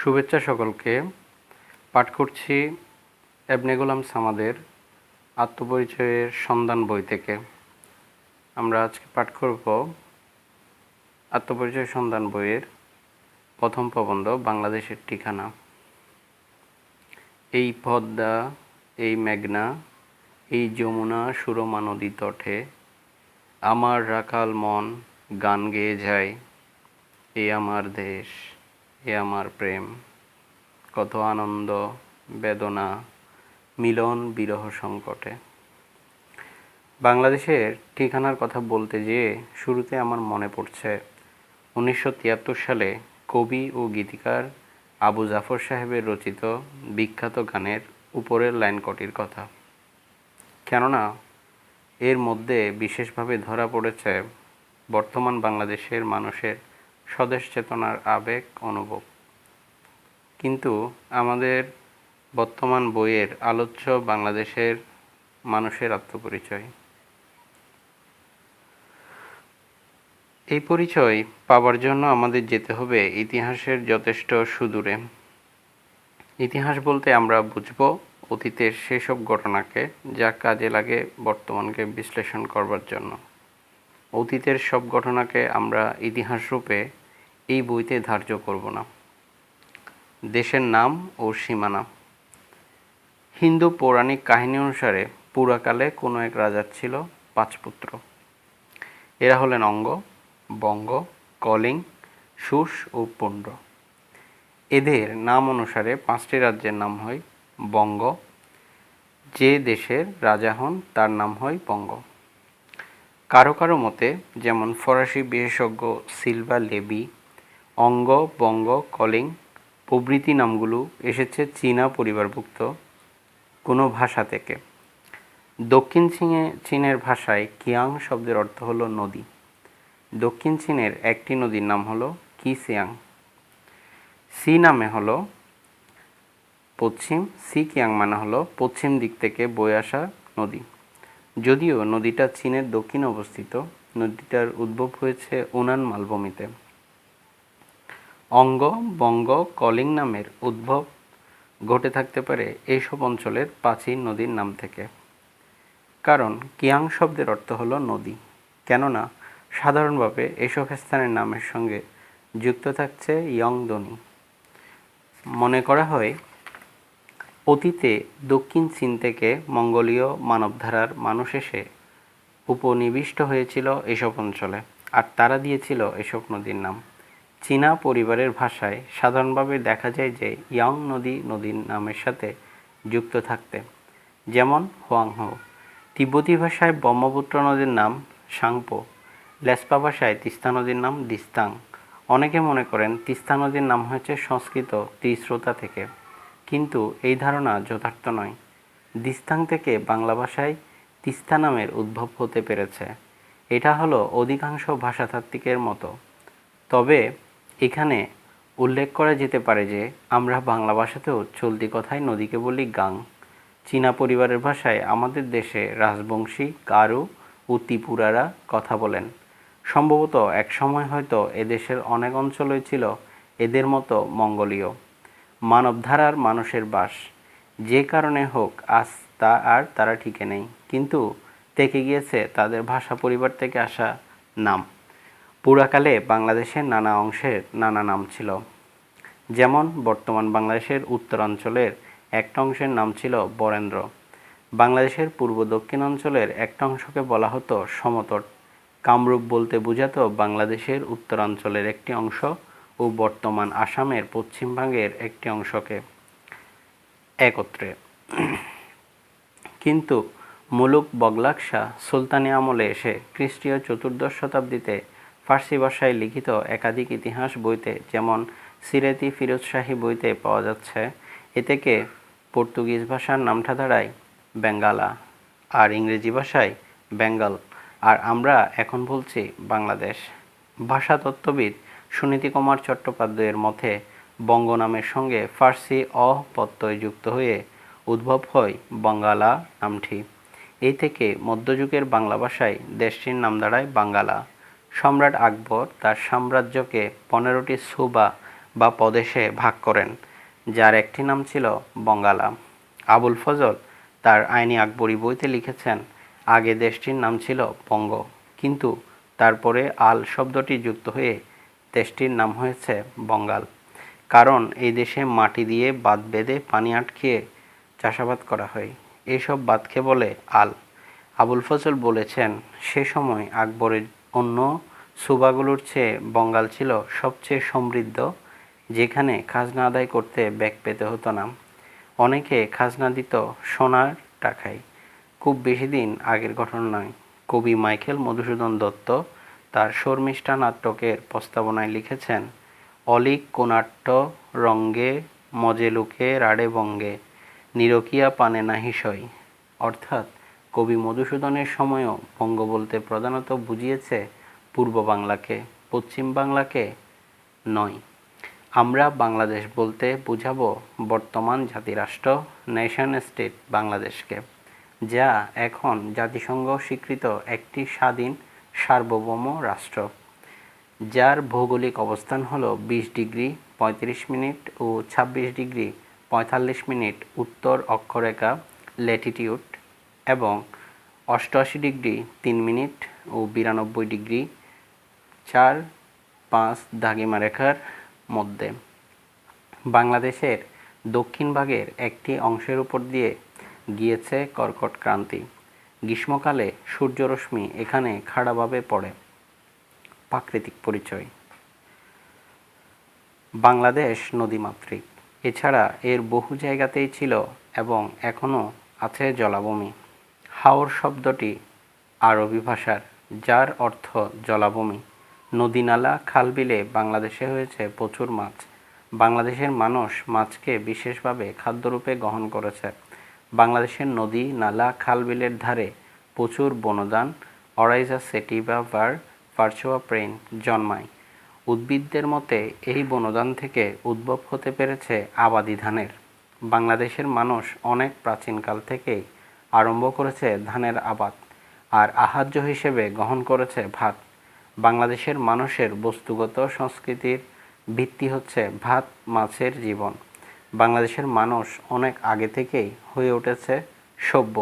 শুভেচ্ছা সকলকে। পাঠ করছি এবনে গোলাম সামাদের আত্মপরিচয়ের সন্ধান বই থেকে। আমরা আজকে পাঠ করব আত্মপরিচয় সন্ধান বইয়ের প্রথম প্রবন্ধ, বাংলাদেশের ঠিকানা। এই পদ্মা, এই মেঘনা, এই যমুনা সুরমা নদী তটে আমার রাখাল মন গান গেয়ে যায়, এ আমার দেশ। এ আমার প্রেম, কত আনন্দ, বেদনা, মিলন, বিরহ সংকটে। বাংলাদেশের ঠিকানার কথা বলতে যেয়ে শুরুতে আমার মনে পড়ছে উনিশশো তিয়াত্তর সালে কবি ও গীতিকার আবু জাফর সাহেবের রচিত বিখ্যাত গানের উপরের লাইন কটির কথা। কেননা, এর মধ্যে বিশেষভাবে ধরা পড়েছে বর্তমান বাংলাদেশের মানুষের স্বদেশ চেতনার আবেগ অনুভব। কিন্তু আমাদের বর্তমান বইয়ের আলোচ্য বাংলাদেশের মানুষের আত্মপরিচয়। এই পরিচয় পাওয়ার জন্য আমাদের যেতে হবে ইতিহাসের যথেষ্ট সুদূরে। ইতিহাস বলতে আমরা বুঝব অতীতের সেসব ঘটনাকে যা কাজে লাগে বর্তমানকে বিশ্লেষণ করবার জন্য। অতীতের সব ঘটনাকে আমরা ইতিহাস রূপে এই বইতে ধার্য করব না। দেশের নাম ও সীমানা। হিন্দু পৌরাণিক কাহিনী অনুসারে পুরাকালে কোনো এক রাজার ছিল পাঁচ পুত্র। এরা হলেন অঙ্গ, বঙ্গ, কলিং সুস ও পুণ্ড। এদের নাম অনুসারে পাঁচটি রাজ্যের নাম হয় বঙ্গ। যে দেশের রাজা হন তার নাম হয় বঙ্গ। কারও কারও মতে যেমন ফরাসি বিশেষজ্ঞ সিলভা লেবি অঙ্গ, বঙ্গ, কলিং প্রভৃতি নামগুলো এসেছে চীনা পরিবারভুক্ত কোনো ভাষা থেকে। দক্ষিণ চীনে, চীনের ভাষায় কিয়াং শব্দের অর্থ হলো নদী। দক্ষিণ চীনের একটি নদীর নাম হলো কিসিয়াং। সি নামে হলো পশ্চিম, সি কিয়াং মানে হলো পশ্চিম দিক থেকে বয়ে আসা নদী। যদিও নদীটা চীনের দক্ষিণে অবস্থিত, নদীটার উদ্ভব হয়েছে উনান মালভূমিতে অঙ্গ, বঙ্গ, কলিং নামের উদ্ভব ঘটে থাকতে পারে এইসব অঞ্চলের প্রাচীন নদীর নাম থেকে। কারণ কিয়াং শব্দের অর্থ হলো নদী। কেননা, সাধারণভাবে এসব স্থানের নামের সঙ্গে যুক্ত থাকছে ইয়ং দনি মনে করা হয়, অতীতে দক্ষিণ চীন থেকে মঙ্গোলীয় মানবধারার মানুষ এসে উপনিবিষ্ট হয়েছিল এসব অঞ্চলে, আর তারা দিয়েছিল এসব নদীর নাম। চীনা পরিবারের ভাষায় সাধারণভাবে দেখা যায় যে ইয়ং নদী নদীর নামের সাথে যুক্ত থাকতে, যেমন হোয়াংহো। তিব্বতী ভাষায় ব্রহ্মপুত্র নদীর নাম সাংপো, লেসপা ভাষায় তিস্তা নদীর নাম দিস্তাং। অনেকে মনে করেন তিস্তা নদীর নাম হয়েছে সংস্কৃত ত্রিশ্রোতা থেকে, কিন্তু এই ধারণা যথার্থ নয়। দিস্তাং থেকে বাংলা ভাষায় তিস্তা নামের উদ্ভব হতে পেরেছে। এটা হলো অধিকাংশ ভাষাতাত্ত্বিকের মতো। তবে এখানে উল্লেখ করা যেতে পারে যে, আমরা বাংলা ভাষাতেও চলতি কথায় নদীকে বলি গাং। চীনা পরিবারের ভাষায় আমাদের দেশে রাজবংশী, কারু ও ত্রিপুরারা কথা বলেন। সম্ভবত এক সময় হয়তো এদেশের অনেক অঞ্চলই ছিল এদের মতো মঙ্গলীয়। মানবধারার মানুষের বাস। যে কারণে হোক আজ তা আর তারা ঠিকে নেই। কিন্তু থেকে গিয়েছে তাদের ভাষা পরিবার থেকে আসা নাম। পুরাকালে বাংলাদেশের নানা অংশের নানা নাম ছিল। যেমন বর্তমান বাংলাদেশের উত্তরাঞ্চলের একটা অংশের নাম ছিল বরেন্দ্র। বাংলাদেশের পূর্ব দক্ষিণ অঞ্চলের একটা অংশকে বলা হতো সমতট। কামরূপ বলতে বোঝাতো বাংলাদেশের উত্তরাঞ্চলের একটি অংশ ও বর্তমান আসামের পশ্চিমবঙ্গের একটি অংশকে একত্রে। কিন্তু মুলুক বগলাকশা সুলতানি আমলে এসে খ্রিস্টীয় চতুর্দশ শতাব্দীতে ফার্সি ভাষায় লিখিত একাধিক ইতিহাস বইতে, যেমন সিরেতি ফিরোজ শাহী বইতে পাওয়া যাচ্ছে। এ থেকে পর্তুগিজ ভাষার নামটা দাঁড়ায় বেঙ্গালা, আর ইংরেজি ভাষায় বেঙ্গল। আর আমরা এখন বলছি বাংলাদেশ। ভাষাতত্ত্ববিদ সুনীতি কুমার চট্টোপাধ্যায়ের মতে, বঙ্গ নামের সঙ্গে ফার্সি অ প্রত্যয় যুক্ত হয়ে উদ্ভব হয় বাঙ্গালা নামটি। এই থেকে মধ্যযুগের বাংলা ভাষায় দেশটির নাম দাঁড়ায় বাঙ্গালা। সম্রাট আকবর তার সাম্রাজ্যকে পনেরোটি সুবা বা প্রদেশে ভাগ করেন, যার একটি নাম ছিল বঙ্গালা আবুল ফজল তার আইনি আকবরী বইতে লিখেছেন, আগে দেশটির নাম ছিল বঙ্গ, কিন্তু তারপরে আল শব্দটি যুক্ত হয়ে দেশটির নাম হয়েছে বঙ্গাল। কারণ এই দেশে মাটি দিয়ে বাঁধ বেঁধে পানি আটকিয়ে চাষাবাদ করা হয়। এইসব বাঁধকে বলে আল। আবুল ফজল বলেছেন, সে সময় আকবরের অন্য সুবাগুলোর চেয়ে বঙ্গাল ছিল সবচেয়ে সমৃদ্ধ, যেখানে খাজনা আদায় করতে ব্যাগ পেতে হতো না। অনেকে খাজনা দিত সোনার টাকায়। খুব বেশি দিন আগের ঘটনা নয়। কবি মাইকেল মধুসূদন দত্ত তার শর্মিষ্ঠা নাট্যকের প্রস্তাবনায় লিখেছেন, অলিক কোনাট্য রঙ্গে মজে লুকে রাড়ে বঙ্গে, নিরকিয়া পানে নাহি সই। অর্থাৎ কবি মধুসূদনের সময়ও বঙ্গ বলতে প্রধানত বুঝিয়েছে পূর্ব বাংলাকে, পশ্চিম বাংলাকে নয়। আমরা বাংলাদেশ বলতে বুঝাবো বর্তমান জাতিরাষ্ট্র নেশন স্টেট বাংলাদেশকে, যা এখন জাতিসংঘ স্বীকৃত একটি স্বাধীন সার্বভৌম রাষ্ট্র, যার ভৌগোলিক অবস্থান হল বিশ ডিগ্রি পঁয়ত্রিশ মিনিট ও ছাব্বিশ ডিগ্রি পঁয়তাল্লিশ মিনিট উত্তর অক্ষরেখা ল্যাটিটিউড এবং অষ্টআশি ডিগ্রি তিন মিনিট ও বিরানব্বই ডিগ্রি চার পাঁচ দাগিমা রেখার মধ্যে। বাংলাদেশের দক্ষিণ ভাগের একটি অংশের উপর দিয়ে গিয়েছে কর্কট ক্রান্তি। গ্রীষ্মকালে সূর্যরশ্মি এখানে খাড়াভাবে পড়ে। প্রাকৃতিক পরিচয়। বাংলাদেশ নদীমাতৃক। এছাড়া এর বহু জায়গাতেই ছিল এবং এখনও আছে জলাভূমি। হাওর শব্দটি আরবি ভাষার, যার অর্থ জলাভূমি। নদী নালা খালবিলে বাংলাদেশে হয়েছে প্রচুর মাছ। বাংলাদেশের মানুষ মাছকে বিশেষভাবে খাদ্যরূপে গ্রহণ করেছে। বাংলাদেশের নদী, নালা খালবিলের ধারে প্রচুর বনদান অরাইজা সেটিভা ভার, ভার্চুয়া প্রেন জন্মায়। উদ্ভিদদের মতে এই বনদান থেকে উদ্ভব হতে পেরেছে আবাদি ধানের। বাংলাদেশের মানুষ অনেক প্রাচীনকাল থেকেই আরম্ভ করেছে ধানের আবাদ আর আহার্য হিসেবে গ্রহণ করেছে ভাত। বাংলাদেশের মানুষের বস্তুগত সংস্কৃতির ভিত্তি হচ্ছে ভাত মাছের জীবন। বাংলাদেশের মানুষ অনেক আগে থেকেই হয়ে উঠেছে সভ্য।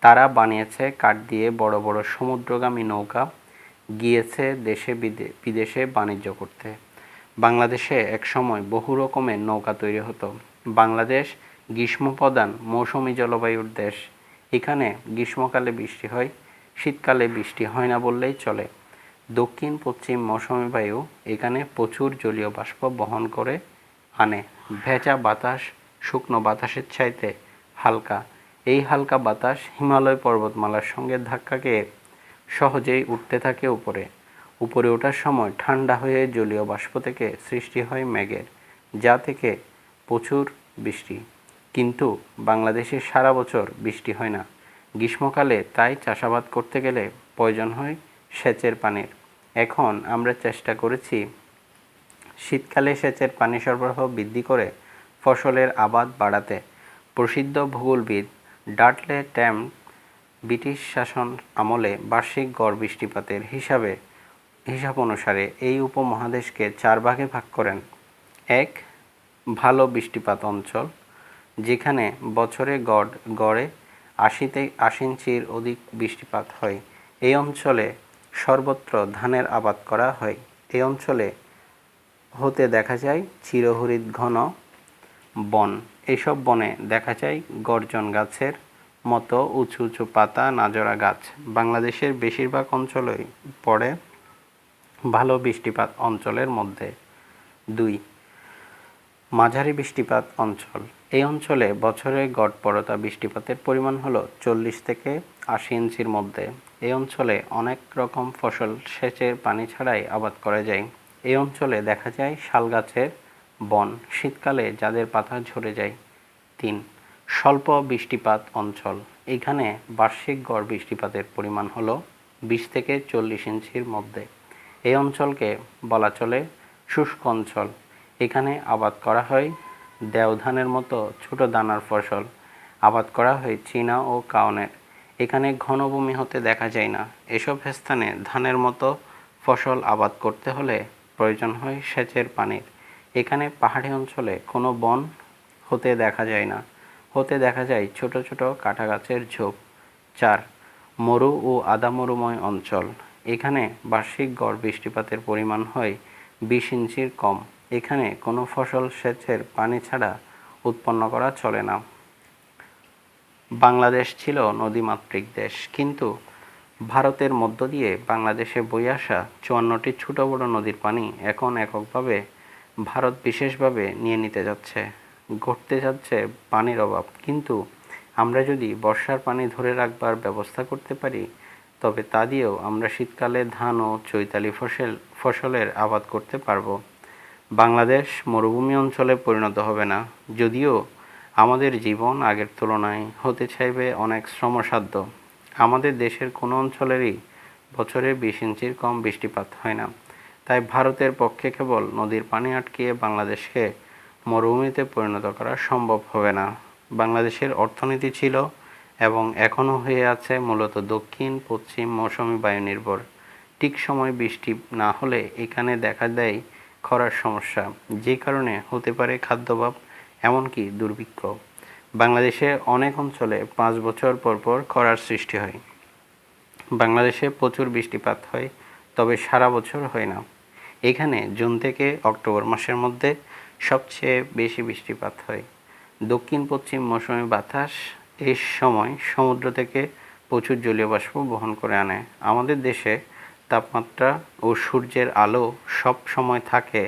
তারা বানিয়েছে কাঠ দিয়ে বড় বড় সমুদ্রগামী নৌকা, গিয়েছে দেশে বিদেশে বাণিজ্য করতে। বাংলাদেশে একসময় বহু রকমের নৌকা তৈরি হতো। বাংলাদেশ গ্রীষ্মপ্রধান মৌসুমি জলবায়ুর দেশ। এখানে গ্রীষ্মকালে বৃষ্টি হয়, শীতকালে বৃষ্টি হয় না বললেই চলে। দক্ষিণ, পশ্চিম মৌসুমি বায়ু এখানে প্রচুর জলীয় বাষ্প বহন করে আনে। ভেজা বাতাস, শুকনো বাতাসের চাইতে হালকা। এই হালকা বাতাস হিমালয় পর্বতমালার সঙ্গে ধাক্কাকে সহজেই উঠতে থাকে উপরে। উপরে ওঠার সময় ঠান্ডা হয়ে জলীয় বাষ্প থেকে সৃষ্টি হয় মেঘের, যা থেকে প্রচুর বৃষ্টি। কিন্তু বাংলাদেশে সারা বছর বৃষ্টি হয় না। গ্রীষ্মকালে তাই চাষাবাদ করতে গেলে প্রয়োজন হয় সেচের পানির। এখন আমরা চেষ্টা করেছি শীতকালে সেচের পানি সরবরাহ বৃদ্ধি করে ফসলের আবাদ বাড়াতে। প্রসিদ্ধ ভূগোলবিদ ডাটলে ট্যাম ব্রিটিশ শাসন আমলে বার্ষিক গড় বৃষ্টিপাতের হিসাবে হিসাব অনুসারে এই উপমহাদেশকে চার ভাগে ভাগ করেন। এক, ভালো বৃষ্টিপাত অঞ্চল। যেখানে বছরে গড়, গড়ে আশিতে, আশি ইঞ্চির অধিক বৃষ্টিপাত হয়। এই অঞ্চলে সর্বত্র ধানের আবাদ করা হয়। এই অঞ্চলে হতে দেখা যায় চিরহরিত ঘন বন। এইসব বনে দেখা যায় গর্জন গাছের মতো উঁচু উঁচু পাতা, নাজরা গাছ। বাংলাদেশের বেশিরভাগ অঞ্চলই পড়ে ভালো বৃষ্টিপাত অঞ্চলের মধ্যে দুই। মাঝারি বৃষ্টিপাত অঞ্চল। এই অঞ্চলে বছরে গড় গড়পরতা বৃষ্টিপাতের পরিমাণ হলো চল্লিশ থেকে আশি ইঞ্চির মধ্যে। এই অঞ্চলে অনেক রকম ফসল সেচের পানি ছাড়াই আবাদ করা যায়। এই অঞ্চলে দেখা যায় শাল গাছের বন শীতকালে যাদের পাতা ঝরে যায়। তিন, স্বল্প বৃষ্টিপাত অঞ্চল। এখানে বার্ষিক গড় বৃষ্টিপাতের পরিমাণ হল বিশ থেকে চল্লিশ ইঞ্চির মধ্যে। এই অঞ্চলকে বলা চলে শুষ্ক অঞ্চল। এখানে আবাদ করা হয় দেওধানের মতো ছোট দানার ফসল আবাদ করা হয় চীনা ও কাউনের এখানে ঘনভূমি হতে দেখা যায় না। এসব স্থানে ধানের মতো ফসল আবাদ করতে হলে প্রয়োজন হয় সেচের পানির। এখানে পাহাড়ি অঞ্চলে কোনো বন হতে দেখা যায় না। হতে দেখা যায় ছোট ছোট কাঁটা গাছের ঝোপ, চার মরু ও আদা মরুময় অঞ্চল। এখানে বার্ষিক গড় বৃষ্টিপাতের পরিমাণ হয় বিশ ইঞ্চির কম। এখানে কোনো ফসল সেচের পানি ছাড়া উৎপন্ন করা চলে না। বাংলাদেশ ছিল নদীমাতৃক দেশ, কিন্তু ভারতের মধ্য দিয়ে বাংলাদেশে বয়ে আসা চুয়ান্নটি ছোট বড় নদীর পানি এখন এককভাবে ভারত বিশেষভাবে নিয়ে নিতে যাচ্ছে। ঘটতে যাচ্ছে পানির অভাব, কিন্তু আমরা যদি বর্ষার পানি ধরে রাখবার ব্যবস্থা করতে পারি, তবে তা দিয়েও আমরা শীতকালে ধান ও চৈতালি ফসল, ফসলের আবাদ করতে পারব। বাংলাদেশ মরুভূমি অঞ্চলে পরিণত হবে না, যদিও আমাদের জীবন আগের তুলনায় হতে চাইবে অনেক শ্রমসাধ্য। আমাদের দেশের কোনো অঞ্চলেরই বছরে বিশ ইঞ্চির কম বৃষ্টিপাত হয় না। তাই ভারতের পক্ষে কেবল নদীর পানি আটকিয়ে বাংলাদেশকে মরুভূমিতে পরিণত করা সম্ভব হবে না। বাংলাদেশের অর্থনীতি ছিল এবং এখনও হয়ে আছে মূলত দক্ষিণ, পশ্চিম মৌসুমি বায়ু নির্ভর। ঠিক সময় বৃষ্টি না হলে এখানে দেখা দেয় খরার সমস্যা, যে কারণে হতে পারে খাদ্যাভাব এমনকি দুর্ভিক্ষ। বাংলাদেশে অনেক অঞ্চলে পাঁচ বছর পর পর খরার সৃষ্টি হয়। বাংলাদেশে প্রচুর বৃষ্টিপাত হয়, তবে সারা বছর হয় না। এখানে জুন থেকে অক্টোবর মাসের মধ্যে সবচেয়ে বেশি বৃষ্টিপাত হয়। দক্ষিণ পশ্চিম মৌসুমী বাতাস এই সময় সমুদ্র থেকে প্রচুর জলীয় বাষ্প বহন করে আনে। আমাদের দেশে তাপমাত্রা ও সূর্যের আলো সব সময় থাকে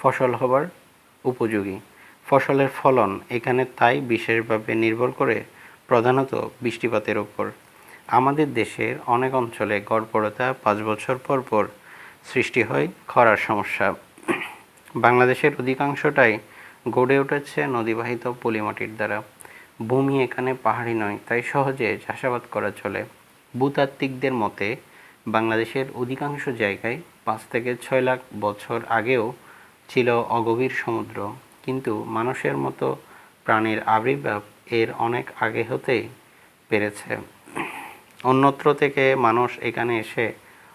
ফসল হবার উপযোগী। ফসলের ফলন এখানে তাই বিশেষভাবে নির্ভর করে প্রধানত বৃষ্টিপাতের ওপর। আমাদের দেশের অনেক অঞ্চলে গড়পড়তা পাঁচ বছর পর পর সৃষ্টি হয় খরার সমস্যা। বাংলাদেশের অধিকাংশটাই গড়ে উঠেছে নদীবাহিত পলিমাটির দ্বারা। ভূমি এখানে পাহাড়ি নয়, তাই সহজে চাষাবাদ করা চলে। ভূতাত্ত্বিকদের মতে বাংলাদেশের অধিকাংশ জায়গায় পাঁচ থেকে ছয় লাখ বছর আগেও ছিল অগভীর সমুদ্র। কিন্তু মানুষের মতো প্রাণীর আবির্ভাব এর অনেক আগে হতেই পেরেছে। অন্যত্র থেকে মানুষ এখানে এসে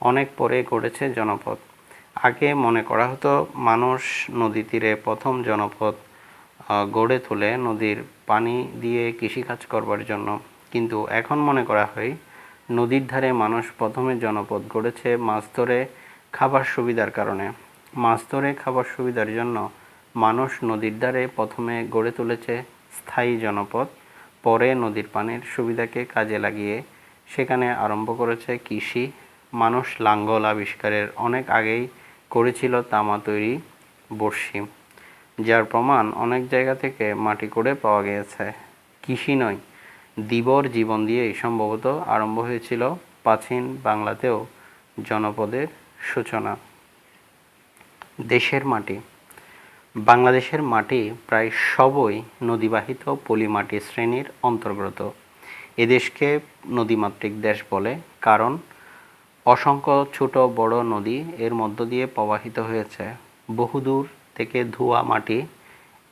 অনেক পরে গড়েছে জনপদ। আগে মনে করা হতো মানুষ নদী তীরে প্রথম জনপদ গড়ে তোলে নদীর পানি দিয়ে কৃষিকাজ করবার জন্য। কিন্তু এখন মনে করা হয় নদীর ধারে মানুষ প্রথমে জনপদ গড়েছে মাছ ধরে খাবার সুবিধার কারণে। মাছ ধরে খাবার সুবিধার জন্য মানুষ নদীর ধারে প্রথমে গড়ে তুলেছে স্থায়ী জনপদ, পরে নদীর পানির সুবিধাকে কাজে লাগিয়ে সেখানে আরম্ভ করেছে কৃষি। মানুষ লাঙ্গল আবিষ্কারের অনেক আগেই করেছিল তামা তৈরি বর্ষি যার প্রমাণ অনেক জায়গা থেকে মাটি করে পাওয়া গিয়েছে। কৃষি নয় দিবর জীবন দিয়েই সম্ভবত আরম্ভ হয়েছিল প্রাচীন বাংলাতেও জনপদের সূচনা। দেশের মাটি। বাংলাদেশের মাটি প্রায় সবই নদীবাহিত পলিমাটি শ্রেণির অন্তর্গত। এদেশকে নদীমাতৃক দেশ বলে, কারণ অসংখ্য ছোট বড় নদী এর মধ্য দিয়ে প্রবাহিত হয়েছে। বহুদূর থেকে ধোয়া মাটি,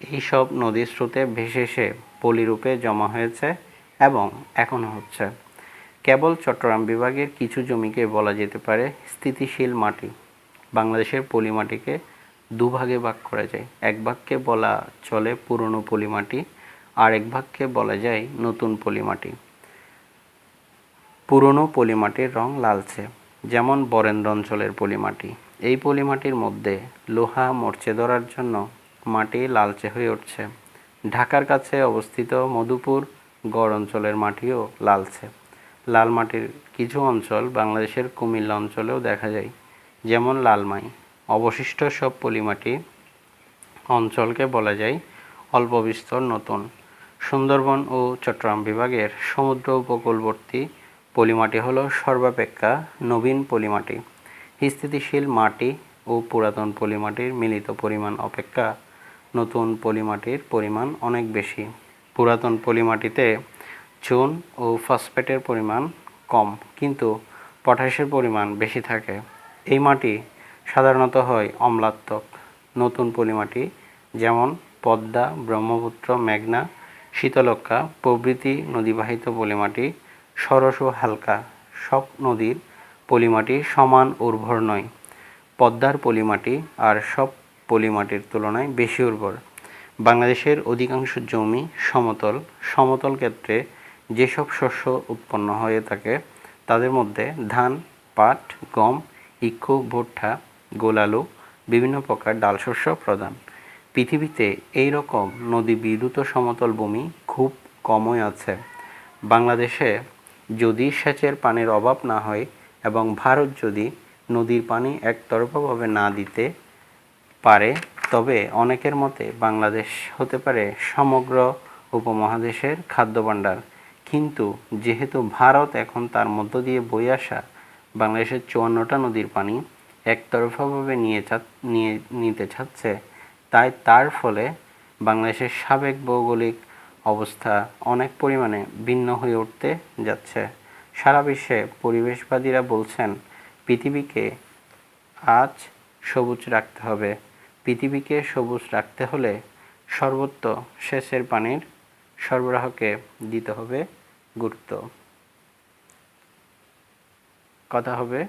এইসব নদীর স্রোতে ভেসে এসে পলিরূপে জমা হয়েছে। এবং এখনও হচ্ছে। কেবল চট্টগ্রাম বিভাগের কিছু জমিকে বলা যেতে পারে স্থিতিশীল মাটি। বাংলাদেশের পলি মাটিকে দুভাগে ভাগ করা যায়। এক ভাগকে বলা চলে পুরনো পলিমাটি, আর এক ভাগকে বলা যায় নতুন পলিমাটি। পুরনো পলিমাটির রং লালচে, যেমন বরেন্দ্র অঞ্চলের পলিমাটি। এই পলিমাটির মধ্যে লোহা মরচে ধরার জন্য মাটি লালচে হয়ে উঠছে। ঢাকার কাছে অবস্থিত মধুপুর গড় অঞ্চলের মাটিও লালছে। লাল মাটির কিছু অঞ্চল বাংলাদেশের কুমিল্লা অঞ্চলেও দেখা যায়, যেমন লালমাই। অবশিষ্ট সব পলিমাটি অঞ্চলকে বলা যায় অল্প বিস্তর নতুন। সুন্দরবন ও চট্টগ্রাম বিভাগের সমুদ্র উপকূলবর্তী পলিমাটি হলো সর্বাপেক্ষা নবীন পলিমাটি। স্থিতিশীল মাটি ও পুরাতন পলিমাটির মিলিত পরিমাণ অপেক্ষা নতুন পলিমাটির পরিমাণ অনেক বেশি। পুরাতন পলিমাটিতে চুন ও ফসফেটের পরিমাণ কম, কিন্তু পটাশের পরিমাণ বেশি থাকে। এই মাটি সাধারণত হয় অম্লাত্মক নতুন পলিমাটি যেমন পদ্মা, ব্রহ্মপুত্র, মেঘনা শীতলক্ষা প্রভৃতি নদীবাহিত পলিমাটি সরস ও হালকা। সব নদীর পলিমাটি সমান উর্বর নয়। পদ্মার পলিমাটি আর সব পলিমাটির তুলনায় বেশি উর্বর। বাংলাদেশের অধিকাংশ জমি সমতল সমতল ক্ষেত্রে যেসব শস্য উৎপন্ন হয়ে থাকে, তাদের মধ্যে ধান, পাট, গম ইক্ষু ভুট্টা, গোলালু, বিভিন্ন প্রকার ডাল শস্য প্রধান। পৃথিবীতে এই রকম নদী বিদ্যুত সমতল ভূমি খুব কমই আছে। বাংলাদেশে যদি সেচের পানির অভাব না হয় এবং ভারত যদি নদীর পানি একতরফাভাবে না দিতে পারে তবে অনেকের মতে বাংলাদেশ হতে পারে সমগ্র উপমহাদেশের খাদ্য ভাণ্ডার কিন্তু যেহেতু ভারত এখন তার মধ্য দিয়ে বয়ে আসা বাংলাদেশের চুয়ান্নটা নদীর পানি একতরফাভাবে নিয়ে নিয়ে নিতে চাচ্ছে, তাই তার ফলে বাংলাদেশের সাবেক ভৌগোলিক অবস্থা অনেক পরিমাণে ভিন্ন হয়ে উঠতে যাচ্ছে। সারা বিশ্বে পরিবেশবাদীরা বলছেন, পৃথিবীকে আজ সবুজ রাখতে হবে। পৃথিবীকে সবুজ রাখতে হলে সর্বত্র সেচের পানির সরবরাহকে দিতে হবে গুরুত্ব। কথা হবে